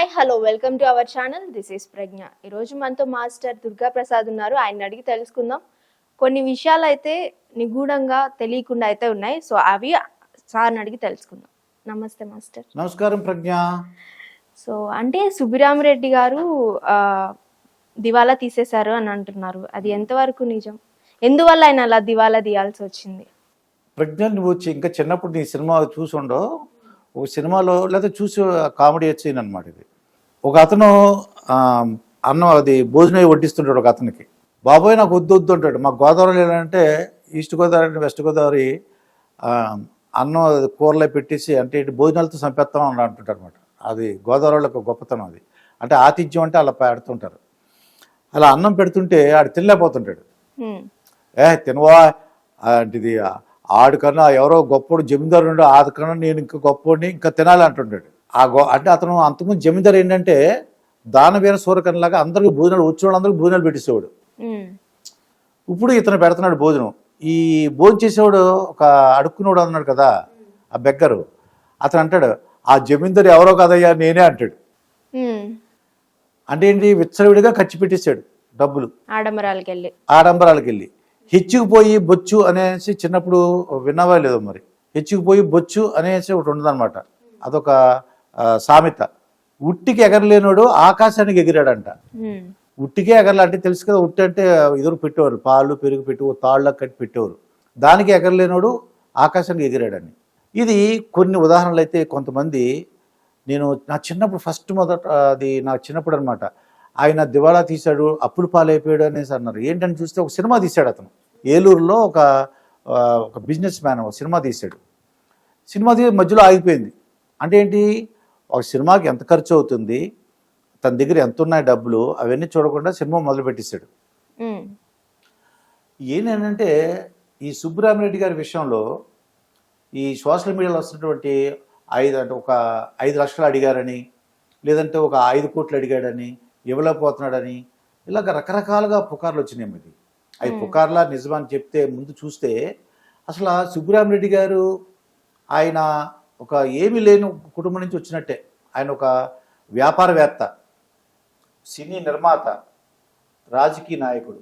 Hi hello welcome to our channel this is Pragna ఈరోజు మనతో master Durga Prasad ఉన్నారు. ఆయన అడిగి తెలుసుకుందాం. కొన్ని విషయాలు అయితే నిగూఢంగా తెలియకుండా అయితే ఉన్నాయి. సో అవి సార్ని అడిగి తెలుసుకుందాం. నమస్తే మాస్టర్. నమస్కారం ప్రజ్ఞ. సో అంటే సుబ్బిరామరెడ్డి గారు ఆ, దివాలా తీసేశారు అని అంటున్నారు. అది ఎంతవరకు నిజం? ఎందువల్ల ఆయన అలా దివాలా తీయాల్సి వచ్చింది? ప్రజ్ఞ నువ్వు వచ్చి ఇంకా చిన్నప్పుడు నీ సినిమా చూసి ఒక సినిమాలో లేదా చూసి కామెడీ వచ్చింది అనమాట ఇది. ఒక అతను అన్నం అది భోజనం వడ్డిస్తుంటాడు ఒక అతనికి. బాబోయ్ నాకు వద్దు వద్దు అంటాడు. మా గోదావరి ఏంటంటే ఈస్ట్ గోదావరి వెస్ట్ గోదావరి అన్నం కూరలో పెట్టేసి అంటే ఇటు భోజనాలతో చంపేస్తాం అని అంటుంటారు అనమాట అది గోదావరిలో ఒక గొప్పతనం అది. అంటే ఆతిథ్యం అంటే అలా పెడుతుంటారు. అలా అన్నం పెడుతుంటే ఆడు తినలేకపోతుంటాడు. ఏ తినవా? అంటే ఆడికన్నా ఎవరో గొప్పడు జమీందారు ఉండే ఆడికన్నా నేను ఇంకా గొప్పని ఇంకా తినాలి అంటుంటాడు ఆ గొ అంటే అతను అంతకుముందు జమీందారు ఏంటంటే దానవీర సూరకన్లాగా అందరికి భోజనాలు వచ్చిన వాళ్ళందరికీ భోజనాలు పెట్టేసేవాడు. ఇప్పుడు ఇతను పెడుతున్నాడు భోజనం. ఈ భోజనం చేసేవాడు ఒక అడుక్కునేవాడు అన్నాడు కదా ఆ బెగ్గరు. అతను అంటాడు ఆ జమీందారు ఎవరో కదయ్యా నేనే అంటాడు. అంటే ఏంటి విచ్చలవిడిగా ఖర్చు పెట్టేశాడు డబ్బులు. ఆడంబరాలకు వెళ్ళి ఆడంబరాలకు వెళ్ళి హెచ్చుకుపోయి బొచ్చు అనేసి చిన్నప్పుడు విన్నావా లేదో మరి? హెచ్చుకుపోయి బొచ్చు అనేసి ఒకటి ఉండదన్నమాట. అదొక సామెత. ఉట్టికి ఎగరలేనోడు ఆకాశానికి ఎగిరాడంట. ఉట్టికే ఎగరలే అంటే తెలుసు కదా ఉట్టి అంటే ఎదురు పెట్టేవారు పాలు పెరుగు పెట్టి తాళ్ళకు కట్టి పెట్టేవారు దానికి ఎగరలేనోడు ఆకాశానికి ఎగిరాడని. ఇది కొన్ని ఉదాహరణలు అయితే కొంతమంది నేను నా చిన్నప్పుడు ఫస్ట్ మొదట అది నా చిన్నప్పుడు అనమాట ఆయన దివాళా తీశాడు అప్పులు పాలైపోయాడు అనేసి అన్నారు. ఏంటని చూస్తే ఒక సినిమా తీశాడు అతను. ఏలూరులో ఒక ఒక బిజినెస్ మ్యాన్ ఒక సినిమా తీశాడు. సినిమా తీసి మధ్యలో ఆగిపోయింది. అంటే ఏంటి? ఒక సినిమాకి ఎంత ఖర్చు అవుతుంది? తన దగ్గర ఎంత ఉన్నాయి డబ్బులు? అవన్నీ చూడకుండా సినిమా మొదలు పెట్టేశాడు. ఏంటంటే ఈ సుబ్బరామిరెడ్డి గారి విషయంలో ఈ సోషల్ మీడియాలో వస్తున్నటువంటి ఐదు అంటే ఒక ఐదు లక్షలు అడిగారని లేదంటే ఒక ఐదు కోట్లు అడిగాడని ఇవ్వలేకపోతున్నాడని ఇలాగ రకరకాలుగా పుకార్లు వచ్చినాయి ఇది. అవి పుకార్లా నిజమని చెప్తే ముందు చూస్తే అసలు సుబ్బరామిరెడ్డి గారు ఆయన ఒక ఏమీ లేని కుటుంబం నుంచి వచ్చినట్టే. ఆయన ఒక వ్యాపారవేత్త సినీ నిర్మాత రాజకీయ నాయకుడు.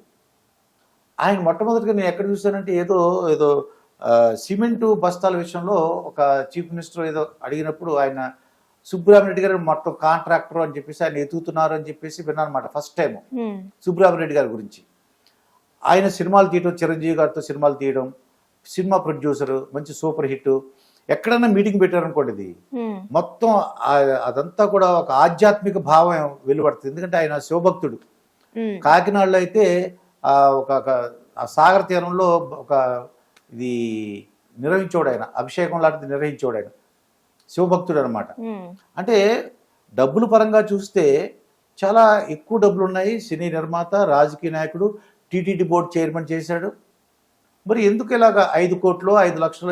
ఆయన మొట్టమొదటిగా నేను ఎక్కడ చూశానంటే ఏదో ఏదో సిమెంటు బస్తాల విషయంలో ఒక చీఫ్ మినిస్టర్ ఏదో అడిగినప్పుడు ఆయన సుబ్బరామరెడ్డి గారు మొత్తం కాంట్రాక్టర్ అని చెప్పేసి ఆయన ఎదుగుతున్నారు అని చెప్పేసి విన్నాను అనమాట ఫస్ట్ టైం. సుబ్బరామరెడ్డి గారి గురించి. ఆయన సినిమాలు తీయడం చిరంజీవి గారితో సినిమాలు తీయడం సినిమా ప్రొడ్యూసరు మంచి సూపర్ హిట్. ఎక్కడైనా మీటింగ్ పెట్టారనుకోండి ఇది. మొత్తం అదంతా కూడా ఒక ఆధ్యాత్మిక భావం వెలువడుతుంది. ఎందుకంటే ఆయన శివభక్తుడు. కాకినాడలో అయితే ఆ ఒక సాగర తీరంలో ఒక ఇది నిర్వహించేవాడు ఆయన. అభిషేకం లాంటిది నిర్వహించేవాడు ఆయన. శివభక్తుడు అనమాట. అంటే డబ్బుల పరంగా చూస్తే చాలా ఎక్కువ డబ్బులు ఉన్నాయి. సినీ నిర్మాత రాజకీయ నాయకుడు టీటీడీ బోర్డు చైర్మన్ చేశాడు. మరి ఎందుకు ఇలాగ ఐదు కోట్లు ఐదు లక్షలు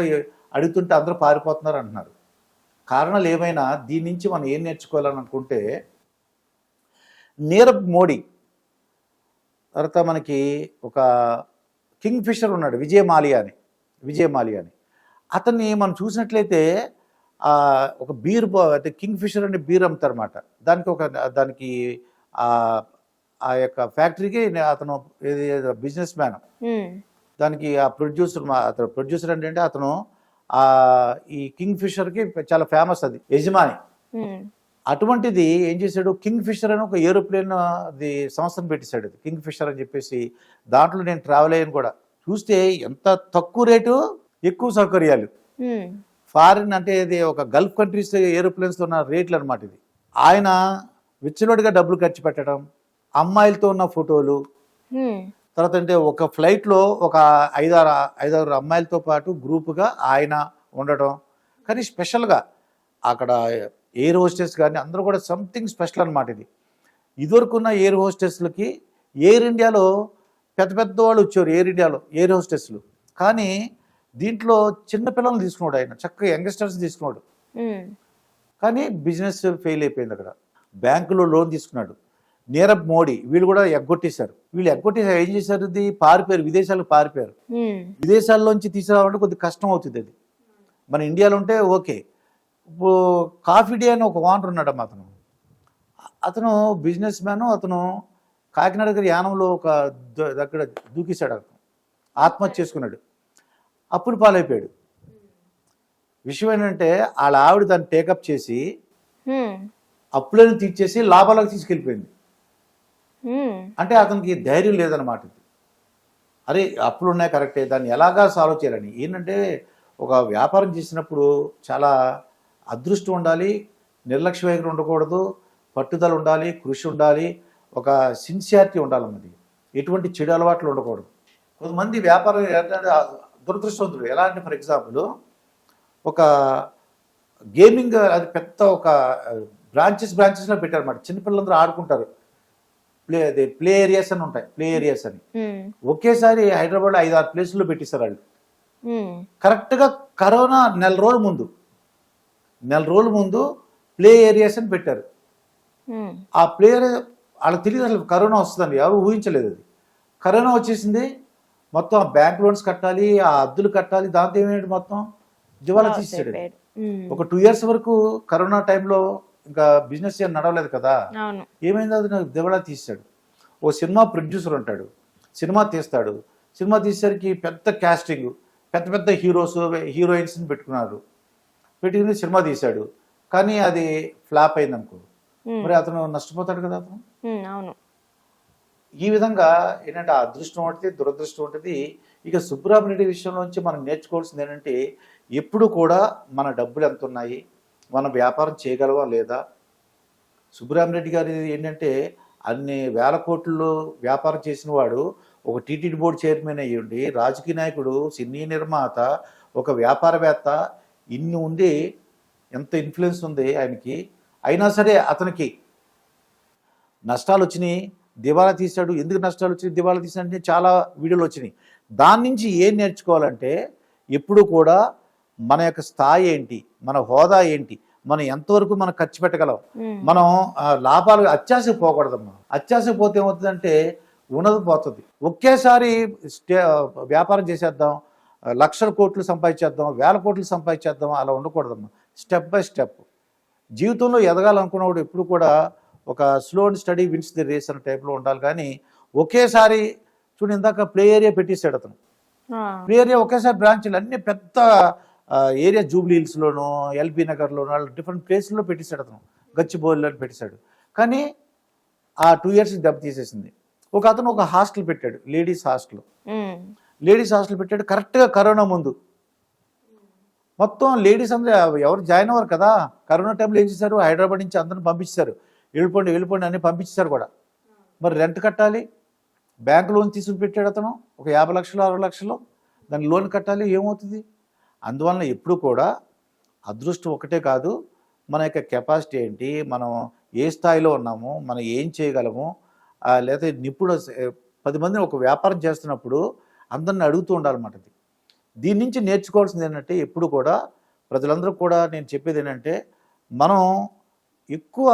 అడుగుతుంటే అందరూ పారిపోతున్నారు అంటున్నారు. కారణాలు ఏమైనా దీని నుంచి మనం ఏం నేర్చుకోవాలని అనుకుంటే నీరబ్ మోడీ తర్వాత మనకి ఒక కింగ్ ఫిషర్ ఉన్నాడు విజయ్ మాలియా అని విజయ్ మాలియా అని. అతన్ని మనం చూసినట్లయితే ఒక బీర్ బా- అంటే కింగ్ ఫిషర్ అనే బీర్ అమ్ముతారన్నమాట. దానికి ఒక దానికి ఆ యొక్క ఫ్యాక్టరీకి అతను బిజినెస్ మ్యాన్. దానికి ఆ ప్రొడ్యూసర్ అతను ప్రొడ్యూసర్ అంటే అతను ఆ ఈ కింగ్ ఫిషర్కి చాలా ఫేమస్ అది యజమాని. అటువంటిది ఏం చేశాడు? కింగ్ ఫిషర్ అని ఒక ఏరోప్లేన్ అది సంస్థను పెట్టేశాడు అది. కింగ్ ఫిషర్ అని చెప్పేసి దాంట్లో నేను ట్రావెల్ అయ్యాను కూడా. చూస్తే ఎంత తక్కువ రేటు ఎక్కువ సౌకర్యాలు. ఫారిన్ అంటే ఇది ఒక గల్ఫ్ కంట్రీస్ ఏరోప్లేన్స్తో ఉన్న రేట్లు అనమాట ఇది. ఆయన విచ్చలవాడిగా డబ్బులు ఖర్చు పెట్టడం అమ్మాయిలతో ఉన్న ఫోటోలు. తర్వాత అంటే ఒక ఫ్లైట్లో ఒక ఐదారు ఐదారు అమ్మాయిలతో పాటు గ్రూపుగా ఆయన ఉండటం. కానీ స్పెషల్గా అక్కడ ఎయిర్ హోస్టెస్ కానీ అందరూ కూడా సంథింగ్ స్పెషల్ అనమాట ఇది. ఇదివరకున్న ఎయిర్ హోస్టెస్లకి ఎయిర్ ఇండియాలో పెద్ద పెద్ద వాళ్ళు వచ్చారు ఎయిర్ ఇండియాలో ఎయిర్ హోస్టెస్లు కానీ దీంట్లో చిన్న పిల్లల్ని తీసుకున్నాడు ఆయన చక్కగా యంగ్స్టర్స్ తీసుకున్నాడు. కానీ బిజినెస్ ఫెయిల్ అయిపోయింది అక్కడ. బ్యాంకులో లోన్ తీసుకున్నాడు. నీరబ్ మోడీ వీళ్ళు కూడా ఎగ్గొట్టేశారు. వీళ్ళు ఎగ్గొట్టేసారు ఏం చేశారు? ఇది పారిపోయారు. విదేశాలకు పారిపోయారు. విదేశాల్లోంచి తీసుకురావాలంటే కొద్దిగా కష్టం అవుతుంది అది. మన ఇండియాలో ఉంటే ఓకే. ఇప్పుడు కాఫీ డే అని ఒక ఓనర్ ఉన్నాడు అతను. అతను బిజినెస్ మ్యాన్ అతను కాకినాడ దగ్గర యానంలో ఒక దగ్గర దూకేశాడు అతను. ఆత్మహత్య చేసుకున్నాడు. అప్పుడు పాలైపోయాడు. విషయం ఏంటంటే వాళ్ళ ఆవిడ దాన్ని టేకప్ చేసి. అప్పులను తీర్చేసి లాభాలకు తీసుకెళ్ళిపోయింది. అంటే అతనికి ధైర్యం లేదన్నమాట ఇది. అరే అప్పులు ఉన్నాయి కరెక్టే. దాన్ని ఎలాగా సాల్వ్ చేయాలని? ఏంటంటే ఒక వ్యాపారం చేసినప్పుడు చాలా అదృష్టం ఉండాలి నిర్లక్ష్య వైఖరి ఉండకూడదు పట్టుదల ఉండాలి కృషి ఉండాలి ఒక సిన్సియారిటీ ఉండాలన్నది ఎటువంటి చెడు అలవాట్లు ఉండకూడదు. కొంతమంది వ్యాపారం ఏంటంటే దురదృష్టవంతుడు ఎలా అంటే ఫర్ ఎగ్జాంపుల్ ఒక గేమింగ్ అది పెద్ద ఒక బ్రాంచెస్ బ్రాంచెస్లో పెట్టారన్నమాట. చిన్నపిల్లలందరూ ఆడుకుంటారు. ప్లే అదే ప్లే ఏరియాస్ అని ఉంటాయి. ప్లే ఏరియాస్ అని. ఒకేసారి హైదరాబాద్ ఐదు ఆరు ప్లేసుల్లో పెట్టేశారు వాళ్ళు. హ్మ్. కరెక్ట్గా కరోనా నెల రోజుల ముందు నెల రోజుల ముందు ప్లే ఏరియాస్ అని పెట్టారు. ఆ ప్లే ఏరియా వాళ్ళకి తెలియదు అసలు కరోనా వస్తుందండి. ఎవరు ఊహించలేదు అది. కరోనా వచ్చేసింది మొత్తం ఆ బ్యాంక్ లోన్స్ కట్టాలి ఆ అద్దులు కట్టాలి దాంతో ఏమేంటి మొత్తం? దివాలా తీసేసాడు. ఒక టూ ఇయర్స్ వరకు కరోనా టైంలో ఇంకా బిజినెస్ ఏం నడవలేదు కదా. ఏమైంది అది? నాకు దివడా తీశాడు. ఓ సినిమా ప్రొడ్యూసర్ ఉంటాడు. సినిమా తీస్తాడు. సినిమా తీసేసరికి పెద్ద క్యాస్టింగ్ పెద్ద పెద్ద హీరోస్ హీరోయిన్స్ని పెట్టుకున్నారు. పెట్టుకుని సినిమా తీశాడు. కానీ అది ఫ్లాప్ అయింది అనుకో. మరి అతను నష్టపోతాడు కదా అతను. అవును. ఈ విధంగా ఏంటంటే ఆ అదృష్టం ఉంటుంది దురదృష్టం ఉంటుంది ఇక సుబ్బరామరెడ్డి విషయంలోంచి మనం నేర్చుకోవాల్సింది ఏంటంటే ఎప్పుడు కూడా మన డబ్బులు ఎంత ఉన్నాయి మనం వ్యాపారం చేయగలవా లేదా? సుబ్బరామరెడ్డి గారి ఏంటంటే అన్ని వేల కోట్లు వ్యాపారం చేసిన వాడు ఒక టీటీడీ బోర్డు చైర్మన్ అయ్యి ఉండి రాజకీయ నాయకుడు సినీ నిర్మాత ఒక వ్యాపారవేత్త ఇన్ని ఉండి ఎంత ఇన్ఫ్లుయెన్స్ ఉంది ఆయనకి. అయినా సరే అతనికి నష్టాలు వచ్చినాయి దివాలా తీశాడు. ఎందుకు నష్టాలు వచ్చినాయి? దివాలా తీసాడంటే చాలా వీడియోలు వచ్చినాయి. దాని నుంచి ఏం నేర్చుకోవాలంటే ఎప్పుడు కూడా మన యొక్క స్థాయి ఏంటి? మన హోదా ఏంటి? మనం ఎంతవరకు మనం ఖర్చు పెట్టగలం. మనం లాభాలు అత్యాశకు పోకూడదమ్మా. అత్యాశకు పోతే ఏమవుతుందంటే ఉన్నది పోతుంది. ఒకేసారి వ్యాపారం చేసేద్దాం లక్షల కోట్లు సంపాదించేద్దాం వేల కోట్లు సంపాదించేద్దాం అలా ఉండకూడదమ్మా. Step by step. జీవితంలో ఎదగాలనుకున్నవాడు ఎప్పుడు కూడా ఒక slow and study wins the race అనే టైప్లో ఉండాలి. కానీ ఒకేసారి చూడు ఇందాక ప్లే ఏరియా పెట్టేశాడు అతను. ప్లే ఏరియా ఒకేసారి బ్రాంచ్లు అన్ని పెద్ద ఏరియా జూబ్లీ హిల్స్లోను ఎల్బీ నగర్లోను వాళ్ళు డిఫరెంట్ ప్లేస్లో పెట్టేశాడు అతను. గచ్చిబౌలిలో పెట్టేశాడు కానీ ఆ టూ ఇయర్స్ దెబ్బ తీసేసింది. ఒక అతను ఒక హాస్టల్ పెట్టాడు లేడీస్ హాస్టల్. లేడీస్ హాస్టల్ పెట్టాడు కరెక్ట్గా కరోనా ముందు. మొత్తం లేడీస్ అందరూ ఎవరు జాయిన్ అవ్వరు కదా. కరోనా టైంలో ఏం చేశారు? హైదరాబాద్ నుంచి అందరిని పంపించారు వెళ్ళిపోండి వెళ్ళిపోండి అని పంపించారు కూడా. మరి రెంట్ కట్టాలి బ్యాంక్ లోన్ తీసుకుని పెట్టాడు అతను ఒక యాభై లక్షలు అరవై లక్షలు. దాని లోన్ కట్టాలి ఏమవుతుంది? అందువలన ఎప్పుడు కూడా అదృష్టం ఒకటే కాదు మన యొక్క కెపాసిటీ ఏంటి మనం ఏ స్థాయిలో ఉన్నాము మనం ఏం చేయగలము లేకపోతే లేదా నిపుణ పది మందిని ఒక వ్యాపారం చేస్తున్నప్పుడు అందరిని అడుగుతూ ఉండాలన్నమాట ఇది దీని నుంచి నేర్చుకోవాల్సింది ఏంటంటే ఎప్పుడు కూడా ప్రజలందరూ కూడా నేను చెప్పేది ఏంటంటే మనం ఎక్కువ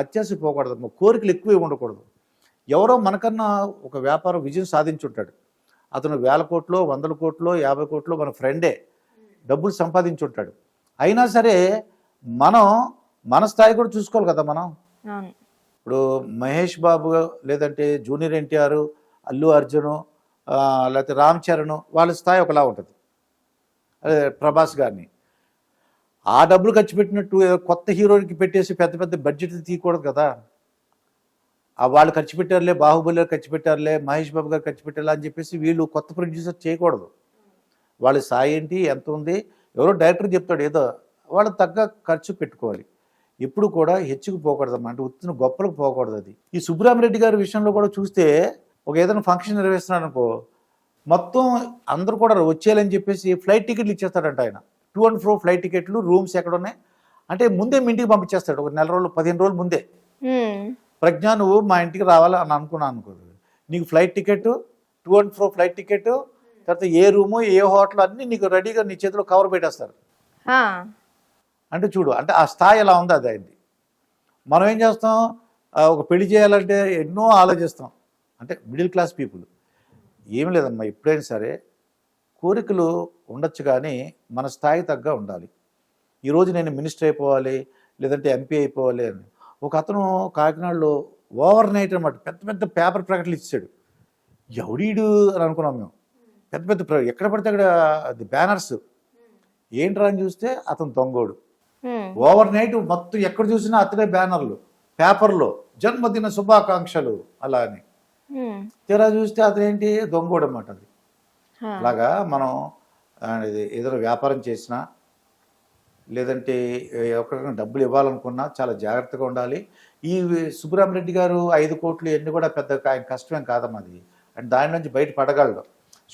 అత్యాశ పోకూడదు కోరికలు ఎక్కువ ఉండకూడదు. ఎవరో మనకన్నా ఒక వ్యాపారం విజయం సాధించుంటాడు అతను వేల కోట్లో వందల కోట్లో యాభై కోట్లో మన ఫ్రెండే. డబ్బులు సంపాదించుంటాడు. అయినా సరే మనం మన స్థాయి కూడా చూసుకోవాలి కదా మనం. ఇప్పుడు మహేష్ బాబు లేదంటే జూనియర్ ఎన్టీఆర్ అల్లు అర్జున్ లేకపోతే రామ్ చరణ్ వాళ్ళ స్థాయి ఒకలా ఉంటుంది. అదే ప్రభాస్ గారిని. ఆ డబ్బులు ఖర్చు పెట్టినట్టు కొత్త హీరోకి పెట్టేసి పెద్ద పెద్ద బడ్జెట్ తీయకూడదు కదా. ఆ వాళ్ళు ఖర్చు పెట్టారులే బాహుబలి గారు ఖర్చు పెట్టారులే మహేష్ బాబు గారు ఖర్చు పెట్టారులే అని చెప్పేసి వీళ్ళు కొత్త ప్రొడ్యూసర్ చేయకూడదు. వాళ్ళ స్థాయి ఏంటి ఎంత ఉంది ఎవరో డైరెక్టర్ చెప్తాడు ఏదో వాళ్ళకి తగ్గ ఖర్చు పెట్టుకోవాలి. ఎప్పుడు కూడా హెచ్చుకు పోకూడదు అంటే ఉత్తిన గొప్పలకు పోకూడదు అది. ఈ సుబ్బరామరెడ్డి గారి విషయంలో కూడా చూస్తే ఒక ఏదైనా ఫంక్షన్ నిర్వహిస్తున్నాడు అనుకో మొత్తం అందరూ కూడా వచ్చేయాలని చెప్పేసి ఫ్లైట్ టికెట్లు ఇచ్చేస్తాడంట ఆయన. టూ అండ్ ఫ్రో ఫ్లైట్ టికెట్లు రూమ్స్ ఎక్కడ ఉన్నాయి అంటే ముందే మీ ఇంటికి పంపించేస్తాడు ఒక నెల రోజులు పదిహేను రోజులు ముందే. ప్రజ్ఞ నువ్వు మా ఇంటికి రావాలి అని అనుకున్నాను అనుకో నీకు flight ticket to and fro flight ticket తర్వాత ఏ రూము ఏ హోటల్ అన్నీ నీకు రెడీగా నీ చేతిలో కవర్ పెట్టేస్తారు. అంటే చూడు అంటే ఆ స్థాయి ఎలా ఉంది అది అయింది. మనం ఏం చేస్తాం? ఒక పెళ్ళి చేయాలంటే ఎన్నో ఆలోచిస్తాం. అంటే మిడిల్ క్లాస్ పీపుల్ ఏం లేదమ్మా ఎప్పుడైనా సరే కోరికలు ఉండొచ్చు కానీ మన స్థాయి తగ్గ ఉండాలి. ఈరోజు నేను మినిస్టర్ అయిపోవాలి లేదంటే ఎంపీ అయిపోవాలి అని. ఒక అతను కాకినాడలో ఓవర్ నైట్ అనమాట పెద్ద పెద్ద పేపర్ ప్రకటనలు ఇచ్చాడు. ఎవడీడు అని అనుకున్నాం మేము. పెద్ద పెద్ద ఎక్కడ పడితే అక్కడ అది బ్యానర్స్ ఏంట్రా అని చూస్తే అతను దొంగోడు. ఓవర్ నైట్ మొత్తం ఎక్కడ చూసినా అతనే బ్యానర్లు పేపర్లో జన్మదిన శుభాకాంక్షలు అలా అని. తీరా చూస్తే అతనేంటి దొంగోడు అనమాట అది. అలాగా మనం ఏదైనా వ్యాపారం చేసినా లేదంటే ఎవరికైనా డబ్బులు ఇవ్వాలనుకున్నా చాలా జాగ్రత్తగా ఉండాలి. ఈ సుబ్బరామరెడ్డి గారు ఐదు కోట్లు ఎన్ని కూడా పెద్ద ఆయన కష్టమేం కాదమ్మా అది. అండ్ దాని నుంచి బయట పడగలడు.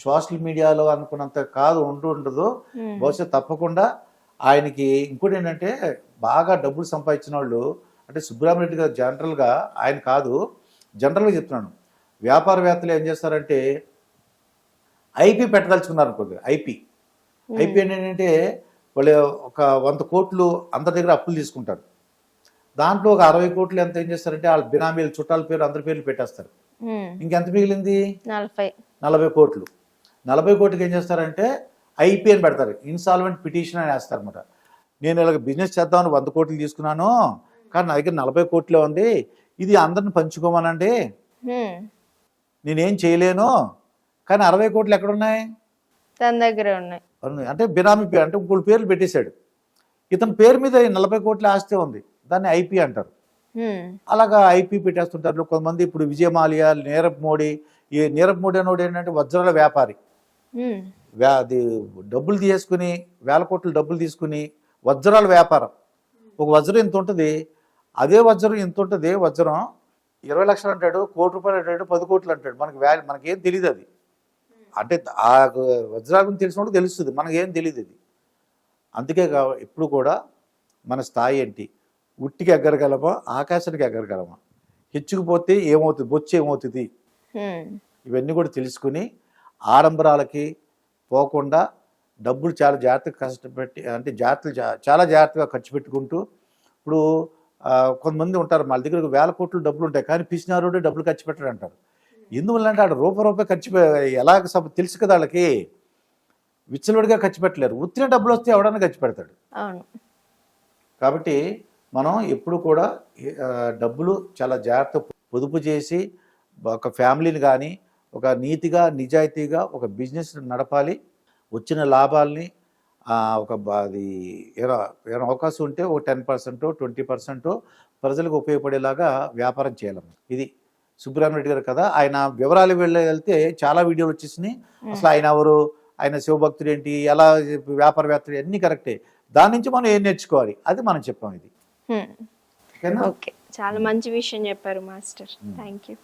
సోషల్ మీడియాలో అనుకున్నంత కాదు ఉండు ఉండదు. బహుశా తప్పకుండా ఆయనకి ఇంకోటి ఏంటంటే బాగా డబ్బులు సంపాదించిన వాళ్ళు అంటే సుబ్బరామరెడ్డి గారు జనరల్గా ఆయన కాదు జనరల్గా చెప్తున్నాను. వ్యాపారవేత్తలు ఏం చేస్తారంటే ఐపీ పెట్టదలుచుకున్నారు అనుకోండి ఐపీ ఐపీ ఏంటంటే వాళ్ళు ఒక వంద కోట్లు అందరి దగ్గర అప్పులు తీసుకుంటారు. దాంట్లో ఒక అరవై కోట్లు ఎంత ఏం చేస్తారంటే వాళ్ళ బినామీలు చుట్టాల పేరు అందరి పేర్లు పెట్టేస్తారు. ఇంకెంత మిగిలింది? నలభై కోట్లు. నలభై కోట్లకి ఏం చేస్తారంటే ఐపీ అని పెడతారు. ఇన్సాల్వెంట్ పిటిషన్ అని వేస్తారు అనమాట నేను ఇలాగ బిజినెస్ చేద్దామని వంద కోట్లు తీసుకున్నాను కానీ నా దగ్గర నలభై కోట్లే ఉంది. ఇది అందరిని పంచుకోమనండి. నేనేం చేయలేను కానీ అరవై కోట్లు ఎక్కడున్నాయి? తన దగ్గరే ఉన్నాయి. అంటే బినామీ పేరు అంటే ఇంకోటి పేర్లు పెట్టేశాడు. ఇతని పేరు మీద నలభై కోట్ల ఆస్తి ఉంది. దాన్ని ఐపీ అంటారు. అలాగా ఐపీ పెట్టేస్తుంటారు. కొంతమంది ఇప్పుడు విజయమాలియా నీరబ్ మోడీ ఈ నీరబ్ మోడీ అనేవాడు ఏంటంటే వజ్రాల వ్యాపారి. అది డబ్బులు తీసుకుని వేల కోట్లు డబ్బులు తీసుకుని వజ్రాల వ్యాపారం. ఒక వజ్రం ఇంత ఉంటుంది అదే వజ్రం ఇంత ఉంటుంది వజ్రం ఇరవై లక్షలు అంటాడు కోటి రూపాయలు అంటాడు పది కోట్లు అంటాడు. మనకి వాల్యూ మనకేం తెలియదు అది. అంటే ఆ వజ్రాల గురించి తెలిసినప్పుడు తెలుస్తుంది మనకేం తెలియదు ఇది అందుకే కా ఇప్పుడు కూడా మన స్థాయి ఏంటి? ఉట్టికి ఎగ్గరగలమా ఆకాశానికి ఎగ్గరగలమా? హెచ్చుకుపోతే ఏమవుతుంది బొచ్చు ఏమవుతుంది. ఇవన్నీ కూడా తెలుసుకుని ఆడంబరాలకి పోకుండా డబ్బులు చాలా జాగ్రత్తగా కష్టపెట్టి అంటే జాగ్రత్తలు చాలా జాగ్రత్తగా ఖర్చు పెట్టుకుంటూ ఇప్పుడు కొంతమంది ఉంటారు వాళ్ళ దగ్గర వేల కోట్లు డబ్బులు ఉంటాయి కానీ పిసినారోడే డబ్బులు ఖర్చు పెట్టాడు అంటారు ఎందువల్ల అంటే ఆడ రూపాయి రూపాయి ఖర్చు సబ్ తెలుసు కదా వాళ్ళకి విచ్చలవిడిగా ఖర్చు పెట్టలేరు. ఉత్తిన డబ్బులు వస్తే ఎవడన్నా ఖర్చు పెడతాడు. కాబట్టి మనం ఎప్పుడు కూడా డబ్బులు చాలా జాగ్రత్త పొదుపు చేసి ఒక ఫ్యామిలీని కానీ ఒక నీతిగా నిజాయితీగా ఒక బిజినెస్ నడపాలి. వచ్చిన లాభాల్ని ఒక అది ఏదో ఏదైనా అవకాశం ఉంటే ఒక టెన్ పర్సెంట్ ట్వంటీ పర్సెంట్ ప్రజలకు ఉపయోగపడేలాగా వ్యాపారం చేయాలి ఇది సుబ్రహ్మణ్య గారు కదా ఆయన వివరాలు వెళ్ళి వెళ్తే చాలా వీడియోలు వచ్చేసినాయి. అసలు ఆయన ఎవరు? ఆయన శివభక్తుడు ఏంటి? ఎలా వ్యాపారవేత్తలు అన్నీ కరెక్టే. దాని నుంచి మనం ఏం నేర్చుకోవాలి? అది మనం చెప్పాం ఇది. ఓకే. చాలా మంచి విషయం చెప్పారు మాస్టర్. Thank you